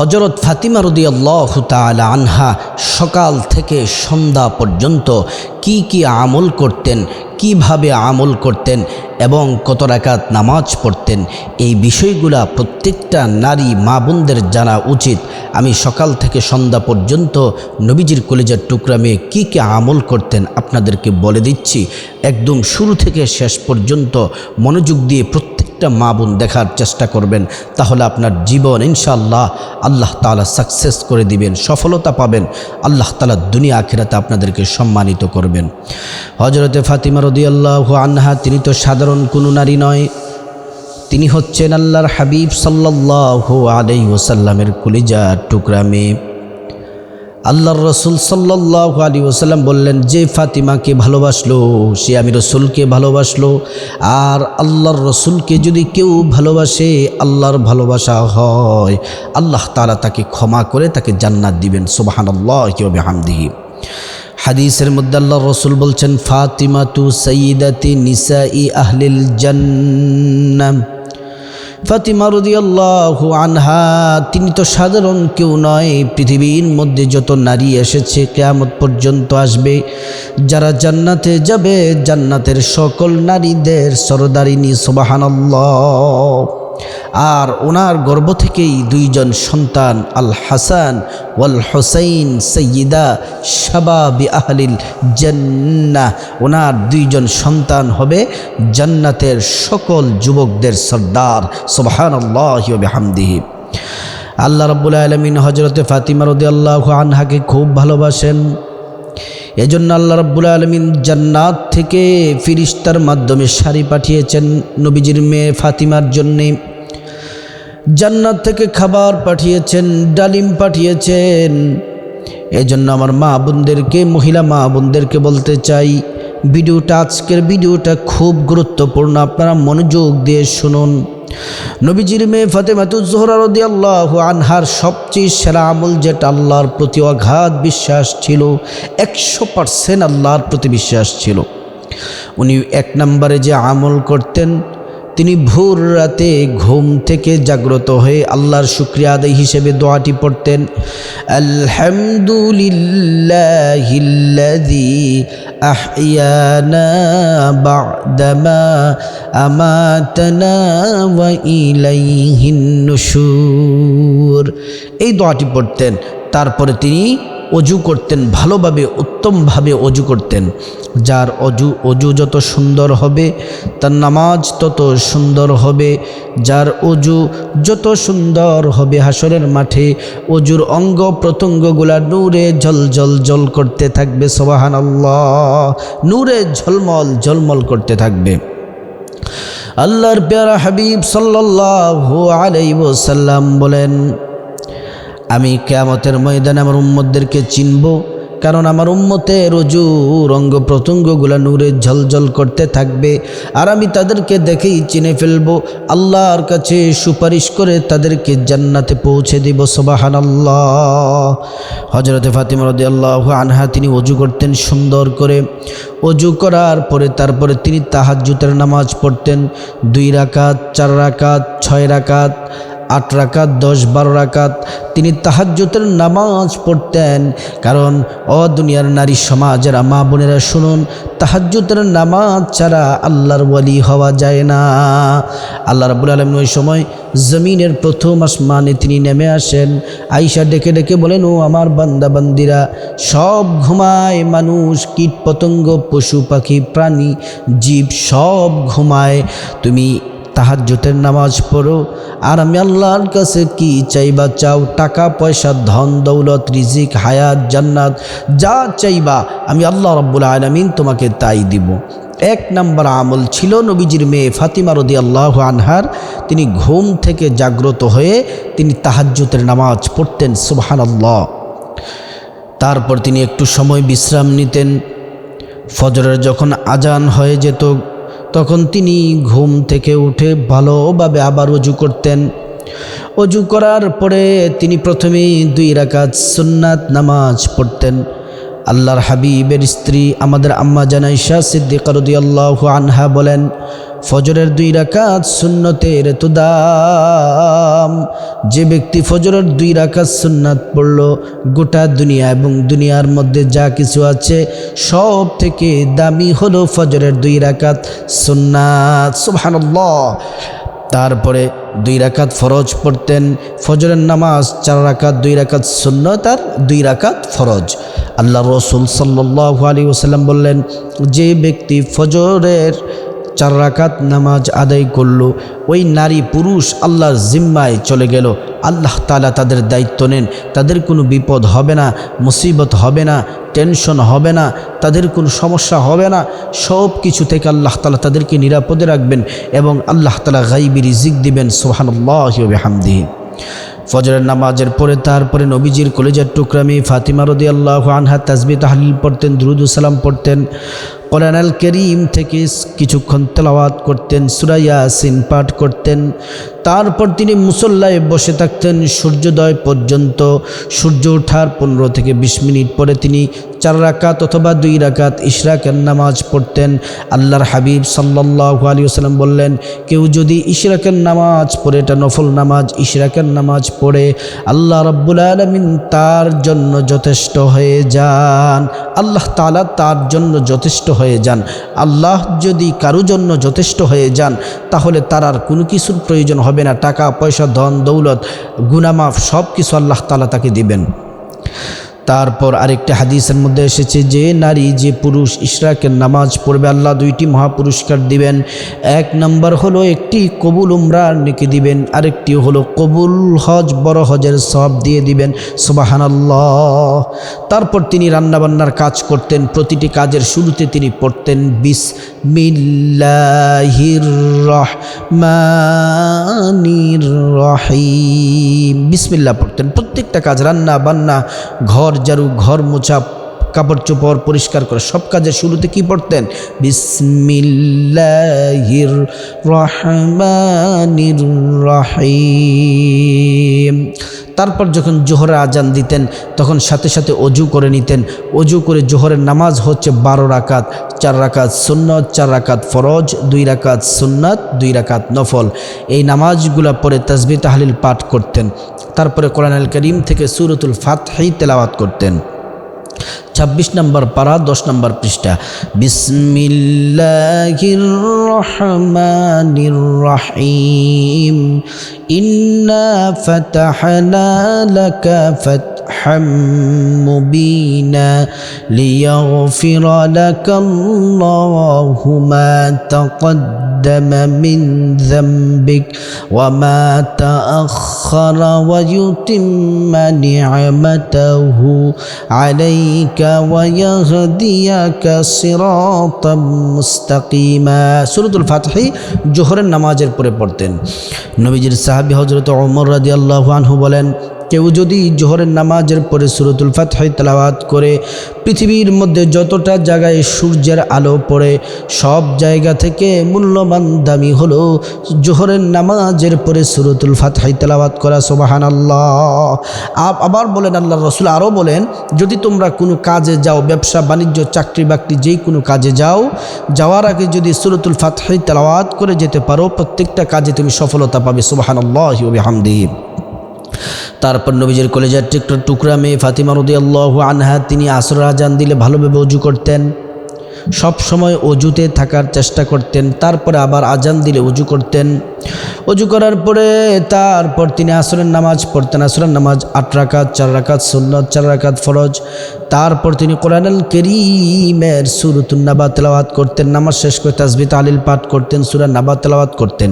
হজরত ফাতিমা রদিয়াল্লাহ তালা আনহা সকাল থেকে সন্ধ্যা পর্যন্ত কি কি আমল করতেন, কীভাবে আমল করতেন এবং কত রাকাত নামাজ পড়তেন, এই বিষয়গুলা প্রত্যেকটা নারী মা বোনদের জানা উচিত। আমি সকাল থেকে সন্ধ্যা পর্যন্ত নবীজির কলেজের টুকরা মেয়ে কী কী আমল করতেন আপনাদেরকে বলে দিচ্ছি। একদম শুরু থেকে শেষ পর্যন্ত মনোযোগ দিয়ে প্রত্যেকটা মা বোন দেখার চেষ্টা করবেন, তাহলে আপনার জীবন ইনশাআল্লাহ আল্লাহ তালা সাকসেস করে দিবেন, সফলতা পাবেন, আল্লাহ তালা দুনিয়া আখিরাতে আপনাদেরকে সম্মানিত করবেন। হজরতে ফাতিমা রদিয়াল্লাহ আনহা, তিনি তো সাধারণ কোনো নারী নয়, তিনি হচ্ছেন আল্লাহর হাবিব সাল্লাহ আলাই ওসাল্লামের কুলিজা টুকরা মেয়ে। আল্লাহর রসুল সাল্লাহ আলী ওসাল্লাম বললেন, যে ফাতিমাকে ভালোবাসলো, সে আমি রসুলকে ভালোবাসলো। আর আল্লাহর রসুলকে যদি কেউ ভালোবাসে, আল্লাহর ভালোবাসা হয়। আল্লাহ তালা তাকে ক্ষমা করে তাকে জান্নাত দিবেন। সুবাহান আল্লাহ কেউ হামদিহি হাদিসের মধ্যে আল্লাহ রসুল বলছেন ফাতিমা তু সঈদাতি নিসা ই আহলিল জান্নাম ফাতিমা রদিয়াল্লাহু আনহা, তিনি তো সাধারণ কেউ নয়। পৃথিবীর মধ্যে যত নারী এসেছে, কেয়ামত পর্যন্ত আসবে। যারা জান্নাতে যাবে, জান্নাতের সকল নারীদের সরদারিনী, সুবাহানাল্লাহ। আর ওনার গর্ভ থেকেই দুইজন সন্তান, আল হাসান ওয়াল হোসাইন সৈয়দা শাবাবি আহলিল জান্না ওনার দুইজন সন্তান হবে জান্নাতের সকল যুবকদের সর্দার। সোবাহানল্লাহামদিহি আল্লাহ রব্বুল আলমিন হজরতে ফাতিমা রদি আল্লাহ আনহাকে খুব ভালোবাসেন। এজন্য আল্লাহ রব্বুল আলমিন জান্নাত থেকে ফিরিস্তার মাধ্যমে শাড়ি পাঠিয়েছেন নবীজির মেয়ে ফাতিমার জন্যে। জান্নাত থেকে খাবার পাঠিয়েছেন, ডালিম পাঠিয়েছেন। এজন্য আমার মা বোনদেরকে, মহিলা মা বোনদেরকে বলতে চাই, ভিডিওটা, আজকের ভিডিওটা খুব গুরুত্বপূর্ণ। আপনারা মনোযোগ দিয়ে শুনুন। নবীজির মেয়ে ফাতেমাতুজোহরা রদি আল্লাহ আনহার সবচেয়ে সেরা আমল যেটা আল্লাহর প্রতি অগাধ বিশ্বাস ছিল, একশো পারসেন্ট আল্লাহর প্রতি বিশ্বাস ছিল। উনি এক নম্বরে যে আমল করতেন তিনি ভোর রাতে ঘুম থেকে জাগ্রত হয়ে আল্লাহর শুক্রিয়া আদায় হিসেবে দোয়াটি পড়তেন নুশুর। এই দোয়াটি পড়তেন। তারপরে তিনি অজু করতেন, ভালোভাবে, উত্তমভাবে অজু করতেন। যার অজু অজু যত সুন্দর হবে, তার নামাজ তত সুন্দর হবে। যার অজু যত সুন্দর হবে হাসরের মাঠে, অজুর অঙ্গ প্রত্যঙ্গগুলা নূরে জল জল জল করতে থাকবে সোবাহান আল্লাহ নূরে ঝলমল ঝলমল করতে থাকবে। আল্লাহর পেয়ারা হাবিব সাল্লাহ আলাইসাল্লাম বলেন আমি কেয়ামতের ময়দানে আমার উম্মতদেরকে চিনব। কারণ আমার উম্মতে রজু, রঙ্গ প্রত্যঙ্গগুলো নূরে ঝলঝল করতে থাকবে। আর আমি তাদেরকে দেখেই চিনে ফেলব। আল্লাহর কাছে সুপারিশ করে তাদেরকে জান্নাতে পৌঁছে দিব সবাহান আল্লাহ হজরতে ফাতিমা রদি আল্লাহ আনহা, তিনি অজু করতেন সুন্দর করে। অজু করার পরে তারপরে তিনি তাহাজ্জুতের নামাজ পড়তেন। দুই রাকাত, চার রাকাত, ছয় রাকাত। আট রাকাত, দশ, বারো রাকাত। তিনি তাহাজ্যতের নামাজ পড়তেন। কারণ অ দুনিয়ার নারী সমাজের মা বোনেরা শুনুন তাহাজ্যতের নামাজ ছাড়া আল্লাহর ওয়ালি হওয়া যায় না। আল্লাহ রাবুল আলম ওই সময় জমিনের প্রথম আসমানে তিনি নেমে আসেন। আইসা ডেকে ডেকে বলেন, ও আমার বান্দাবান্দিরা সব ঘুমায় মানুষ কীট পতঙ্গ পশু পাখি, প্রাণী, জীব সব ঘুমায়। তুমি তাহাজ্যতের নামাজ পড়ো। আর আমি আল্লাহর কাছে কি চাইবা? চাও টাকা, পয়সা, ধন, দৌলত, রিজিক, হায়াত, জান্নাত, যা চাইবা। আমি আল্লাহ রব্বুল আলমিন তোমাকে তাই দিব। এক নম্বর আমল ছিল নবীজির মেয়ে ফাতিমা রদি আল্লাহ আনহার। তিনি ঘুম থেকে জাগ্রত হয়ে তিনি তাহাজ্যতের নামাজ পড়তেন সুবহান আল্লাহ তারপর তিনি একটু সময় বিশ্রাম নিতেন। ফজরের যখন আজান হয়ে যেত তখন তিনি ঘুম থেকে উঠে ভালোভাবে আবার অজু করতেন। অজু করার পরে তিনি প্রথমে দুই রাকাত সুন্নাত নামাজ পড়তেন। আল্লাহর হাবিবের স্ত্রী আমাদের আম্মা জানাইশা সিদ্দিকারদি আল্লাহ আনহা বলেন ফজরের দুই রাকাত সুন্নতের তো দাম যে ব্যক্তি ফজরের দুই রাকাত সুন্নাত পড়ল, গোটা দুনিয়া এবং দুনিয়ার মধ্যে যা কিছু আছে, সব থেকে দামি হলো ফজরের দুই রাকাত সুন্নাত। সুবহানাল্লাহ। তারপরে দুই রাকাত ফরজ পড়তেন, ফজরের নামাজ চার রাকাত, দুই রাকাত সুন্নত আর দুই রাকাত ফরজ। আল্লাহ রসুল সাল্লাহ আলী ওসাল্লাম বললেন, যে ব্যক্তি ফজরের চার রাকাত নামাজ আদায় করল। ওই নারী পুরুষ আল্লাহর জিম্মায় চলে গেল। আল্লাহ তালা তাদের দায়িত্ব নেন। তাদের কোনো বিপদ হবে না, মুসিবত হবে না, টেনশন হবে না, তাদের কোনো সমস্যা হবে না। সব কিছু থেকে আল্লাহ তালা তাদেরকে নিরাপদে রাখবেন এবং আল্লাহ তালা গাইবি রিজিক দিবেন সোহানুল্লাহ হামদিহি ফজরের নামাজের পরে তারপরে নবীজির কলেজের টুকরামি ফাতিমা রদি আল্লাহ আনহা তাজবি তাহলিল পড়তেন দ্রুদুসালাম পড়তেন। কোরআন আল করিম থেকে কিছুক্ষণ তেলাওয়াত করতেন সুরাইয়া সিন পাঠ করতেন। তারপর তিনি মুসল্লায় বসে থাকতেন, সূর্যোদয় পর্যন্ত, সূর্য ওঠার পনেরো থেকে বিশ মিনিট পরে তিনি চার রাকাত অথবা দুই রাকাত ইশরাকের নামাজ পড়তেন। আল্লাহর হাবিব সাল্লাহ আলী সাল্লাম বললেন, কেউ যদি ইশরাকের নামাজ পড়ে, এটা নফল নামাজ, ইশরাকের নামাজ পড়ে, আল্লাহ রব্বুল আলমিন তার জন্য যথেষ্ট হয়ে যান। আল্লাহ তালা তার জন্য যথেষ্ট হয়ে যান। আল্লাহ যদি কারও জন্য যথেষ্ট হয়ে যান, তাহলে তার আর কোনো কিছুর প্রয়োজন হবে না। টাকা, পয়সা, ধন, দৌলত, গুনামাফ সব কিছু আল্লাহ তালা তাকে দিবেন। তারপর আরেকটি হাদিসের মধ্যে এসেছে যে নারী, যে পুরুষ ইশরাকের নামাজ পড়বে, আল্লাহ দুইটি মহাপুরস্কার দিবেন। এক নম্বর হলো একটি কবুল উমরার নেকি দিবেন, আরেকটি হলো কবুল হজ, বড় হজের সব দিয়ে দিবেন। সুবাহানাল্লাহ। তারপর তিনি রান্নাবান্নার কাজ করতেন, প্রতিটি কাজের শুরুতে তিনি পড়তেন বিস মিল্লাহির বিসমিল্লা পড়তেন। প্রত্যেকটা কাজ রান্না বান্না ঘর জারু ঘর মোছা, কাপড় চোপড় পরিষ্কার করে সব কাজের শুরুতে কি পড়তেন? বিসমিল্লাহির রহমানির রহিম। তারপর যখন জোহরের আজান দিতেন, তখন সাথে সাথে অজু করে নিতেন। অজু করে জোহরের নামাজ হচ্ছে বারো রাকাত, চার রাকাত সুন্নত, চার রাকাত ফরজ, দুই রাকাত সুন্নত, দুই রাকাত নফল। এই নামাজগুলো পরে তসবি তাহলিল পাঠ করতেন। তারপরে কোরআন আল করিম থেকে সুরতুল ফাতহি তেলাওয়াত করতেন। ছাব্বিশ নম্বর পারা, দশ নম্বর পৃষ্ঠা। রহিম। ইন্না ফাতাহনা فتحا مبينا ليغفر لك الله ما تقدم من ذنبك وما تأخر ويتم نعمته عليك ويهديك صراطا মুস্তাকিমা সুরতুল ফাতহি জোহরের নামাজের পরে পড়তেন নবীজির সাহাবি হজরত ওমর রাজি আল্লাহ আনহু বলেন কেউ যদি জোহরের নামাজের পরে সুরতুল ফাতহাই তালাওয়াত করে, পৃথিবীর মধ্যে যতটা জায়গায় সূর্যের আলো পড়ে, সব জায়গা থেকে মূল্যবান দামি হলো জোহরের নামাজের পরে সুরতুল ফাতহাই তালাওয়াত করা সোবাহান আল্লাহ আবার বলেন আল্লাহ রসুল আরও বলেন, যদি তোমরা কোনো কাজে যাও, ব্যবসা, বাণিজ্য, চাকরি বাকরি যেই কোনো কাজে যাও, যাওয়ার আগে যদি সুরতুল ফাতহাই তালাওয়াত করে যেতে পারো, প্রত্যেকটা কাজে তুমি সফলতা পাবে সোবাহান আল্লাহ হামদি তারপর নবীজের কলেজার ট্রেক্টর টুকরা মেয়ে ফাতিমা রদি আল্লাহ আনহা, তিনি আসর আজান দিলে ভালোভাবে অজু করতেন। সব সময় অজুতে থাকার চেষ্টা করতেন, তারপরে আবার আজান দিলে উজু করতেন। অজু করার পরে তারপর তিনি আসরের নামাজ পড়তেন। আসরের নামাজ আট রাকাত, চার রাকাত সুন্নত, চার রাকাত ফরজ। তারপর তিনি কোরআনাল কেরিমের সুরতুন নাবা তেলাওয়াত করতেন, নামাজ শেষ করে তাজবি তালিল পাঠ করতেন, সুরা নাবা তেলাওয়াত করতেন।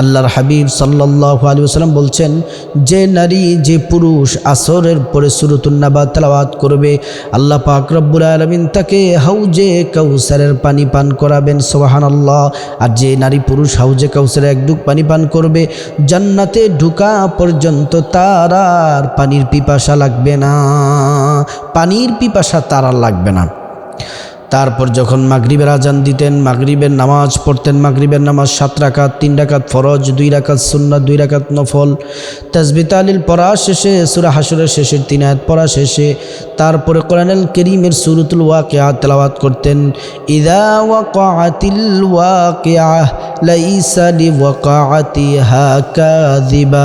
আল্লাহর হাবিব সাল্লাল্লাহু আলাইহি ওয়াসাল্লাম বলছেন, যে নারী, যে পুরুষ আসরের পরে সুরতুন নাবা তেলাওয়াত করবে, আল্লাহ পাক রব্বুল আলমিন তাকে হাউজে কাউসারের পানি পান করাবেন সোহান আল্লাহ আর যে নারী পুরুষ হাউজে কাউসারে এক ডুক পানি পান করবে, জান্নাতে ঢুকা পর্যন্ত তার আর পানির পিপাসা লাগবে না। পানির পিপাসা তার লাগবে না। তারপর যখন মাগরিবের আজান দিতেন, মাগরিবের নামাজ পড়তেন, মাগরিবের নামাজ সাত রাকাত, তিন রাকাত ফরজ, দুই রাকাত সুন্নাত, দুই রাকাত নফল। তাজবি তালিল পড়া শেষে, সুরা হাসুরের শেষের তিন আয়াত পড়া শেষে, তারপরে কোরআনুল করিমের সুরতুল ওয়াকিয়া তেলাওয়াত করতেন, ইদা ওয়াকাতিল ওয়াকিয়া, লাইসা লিওয়াকাতিহা কাযিবা।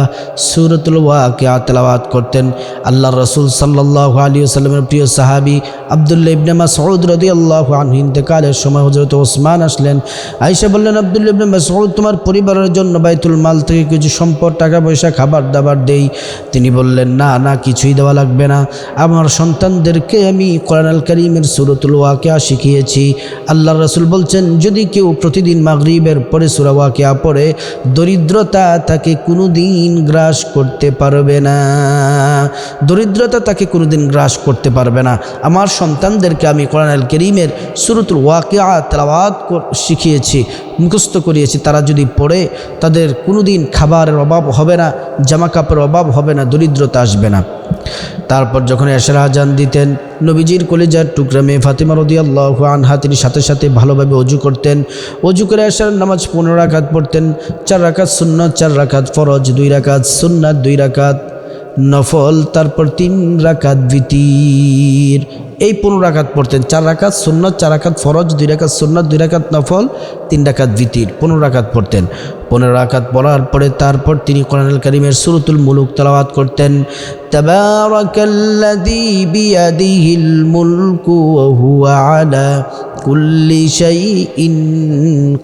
সূরাতুল ওয়াকিয়া তেলাওয়াত করতেন। আল্লাহর রাসূল সাল্লাল্লাহু আলাইহি ওয়াসাল্লামের প্রিয় সাহাবী আব্দুল্লাহ ইবনে মাসউদ রাদিয়াল্লাহু আনহু ইন্তেকালের সময় হযরত ওসমান আসলেন। আয়েশা বললেন আব্দুল্লাহ ইবনে মাসউদ, তোমার পরিবারের জন্য বাইতুল মাল থেকে কিছু সম্পদ টাকা পয়সা খাবার দাবার দেই? তিনি বললেন, না না, কিছুই দেওয়া লাগবে না। আমার সন্তানদেরকে আমি কোরআন আল করিমের সুরতুল ওয়াকিয়া শিখিয়েছি। আল্লাহ রসুল বলছেন, যদি কেউ প্রতিদিন মাগরিবের পরে সুরা ওয়াকিয়া পড়ে, দরিদ্রতা তাকে কোনো দিন গ্রাস করতে পারবে না। দরিদ্রতা তাকে কোনো দিন গ্রাস করতে পারবে না। আমার সন্তানদেরকে আমি কোরআন আল করিমের সুরতুল ওয়াকিয়া তেলাওয়াত শিখিয়েছি, মুখস্থ করিয়েছি। তারা যদি পড়ে, তাদের কোনো দিন খাবারের অভাব হবে না জামা কাপড়ের অভাব হবে না, দরিদ্রতা আসবে না। তারপর যখন এশার আজান দিতেন, নবীজির কলেজার টুকরা মেয়ে ফাতিমা রদি আল্লাহ আনহা তিনি সাথে সাথে ভালোভাবে অজু করতেন। অজু করে এশার নামাজ পনেরো রাকাত পড়তেন। চার রাকাত সুন্নাত, চার রাকাত ফরজ, দুই রাকাত সুন্নাত, দুই রাকাত নফল, তারপর তিন রাকাত ভিতির। এই পনেরো রাকাত পড়তেন। চার রাকাত সুন্নত, চার রাকাত ফরজ, দুই রাকাত সুন্নত, দুই রাকাত নফল, তিন রাকাত ভিতির। পনেরো রাকাত পড়তেন। পনেরো রাকাত পড়ার পরে তারপর তিনি কোরআনুল করিমের সুরতুল মুলুক তেলাওয়াত করতেন। তাবারাকাল্লাযী বিয়াদিহিল মুলকু ওয়া হুয়া আলা কুল্লি শাইইন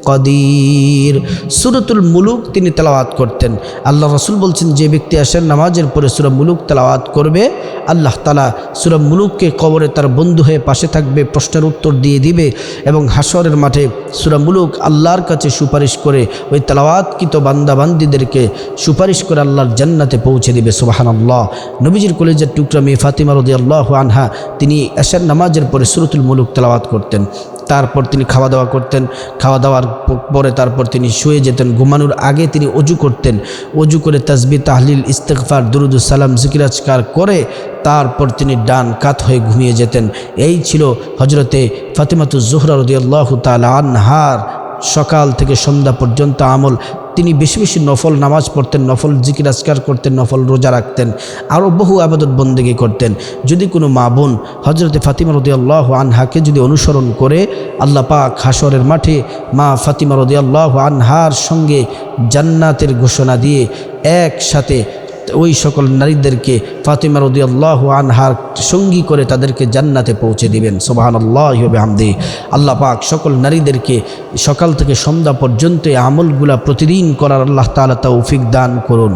কদির। সুরতুল মুলুক তিনি তেলাওয়াত করতেন। আল্লাহ রসুল বলছেন, যে ব্যক্তি আসেন নামাজের পরে সুরা মুলুক তেলাওয়াত করবে, আল্লাহ তালা সুরা মুলুককে কবরে তার বন্ধু হয়ে পাশে থাকবে, প্রশ্নের উত্তর দিয়ে দিবে এবং হাসরের মাঠে সুরা মুলুক আল্লাহর কাছে সুপারিশ করে ওই তেলাওয়াতকৃত বান্দাবান্দিদেরকে সুপারিশ করে আল্লাহর জান্নাতে পৌঁছে দিবে। সুবাহান আল্লাহ নবীজির কলেজের টুকরা মেয়ে ফাতিমা রদি আল্লাহ আনহা, তিনি এশার নামাজের পরে সুরতুল মুলুক তেলাওয়াত করতেন। তারপর তিনি খাওয়া দাওয়া করতেন। খাওয়া দাওয়ার পরে তারপর তিনি শুয়ে যেতেন। ঘুমানোর আগে তিনি অজু করতেন। অজু করে তাসবি তাহলিল ইস্তেকফার দুরুদুসালাম জিকিরাজকার করে তারপর তিনি ডান কাত হয়ে ঘুমিয়ে যেতেন। এই ছিল হজরতে ফাতেমাতু জোহরা রদিয়াল্লাহ তাল আনহার সকাল থেকে সন্ধ্যা পর্যন্ত আমল। তিনি বেশি বেশি নফল নামাজ পড়তেন, নফল জিকির আজকার করতেন, নফল রোজা রাখতেন আরও বহু আবাদত বন্দেগী করতেন। যদি কোনো মা বোন হজরতে ফাতিমা রদি আল্লাহ আনহাকে যদি অনুসরণ করে, আল্লাহ পাক হাসরের মাঠে মা ফাতিমা রদি আল্লাহ আনহার সঙ্গে জান্নাতের ঘোষণা দিয়ে একসাথে ওই সকল নারীদেরকে ফাতিমা রদি আল্লাহ আনহার সঙ্গী করে তাদেরকে জান্নাতে পৌঁছে দিবেন। সোবাহান আল্লাহ হামদি আল্লাহ পাক সকল নারীদেরকে সকাল থেকে সন্ধ্যা পর্যন্ত আমলগুলা প্রতিদিন করার আল্লাহ তালা তৌফিক দান করুন।